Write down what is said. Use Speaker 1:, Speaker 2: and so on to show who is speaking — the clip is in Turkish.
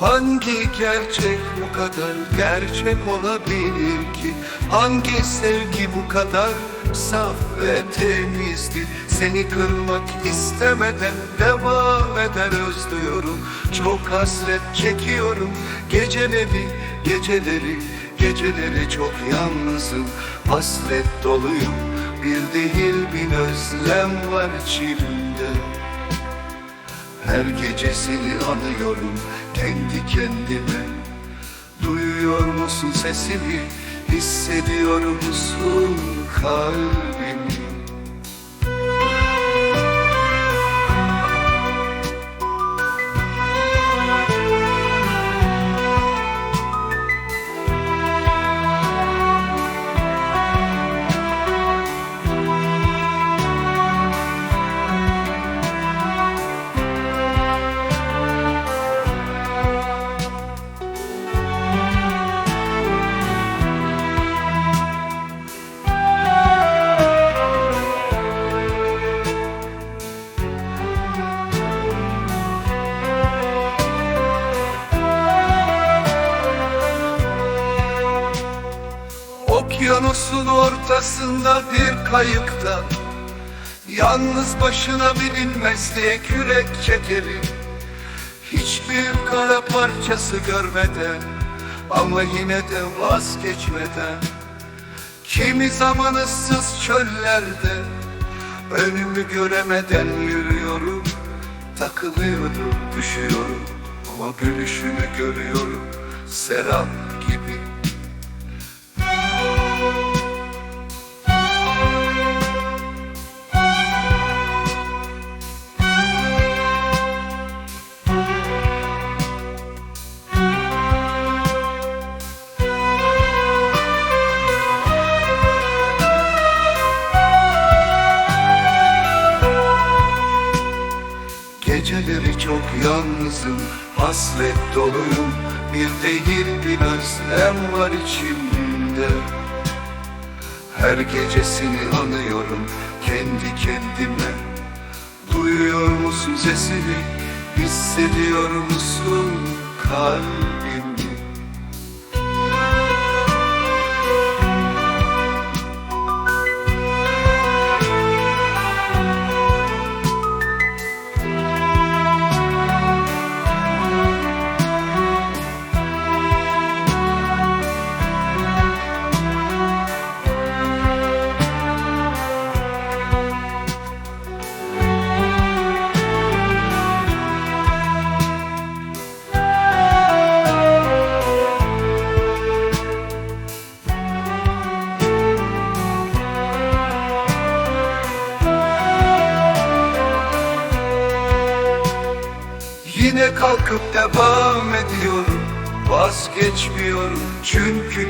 Speaker 1: Hangi gerçek bu kadar gerçek olabilir ki? Hangi sevgi bu kadar saf ve temizdi? Seni kırmak istemeden devam eder özlüyorum. Çok hasret çekiyorum. Geceleri, geceleri, geceleri çok yalnızım. Hasret doluyum. Bir değil bin özlem var içimde her gece seni anıyorum kendi kendime. Duyuyor musun sesimi, hissediyor musun kalbimi Okyanusun ortasında bir kayıkta. Yalnız başına bilinmez diye kürek çekerim Hiçbir kara parçası görmeden Ama yine de vazgeçmeden. Kimi zaman ıssız çöllerde Önümü göremeden yürüyorum. Takılıyorum, düşüyorum Ama gülüşünü görüyorum. Serap Geceleri çok yalnızım, hasret doluyum. Bir değil bir özlem var içimde. Her gecesini anıyorum kendi kendime. Duyuyor musun sesini, hissediyor musun kalbimi Yine kalkıp devam ediyorum. Vazgeçmiyorum çünkü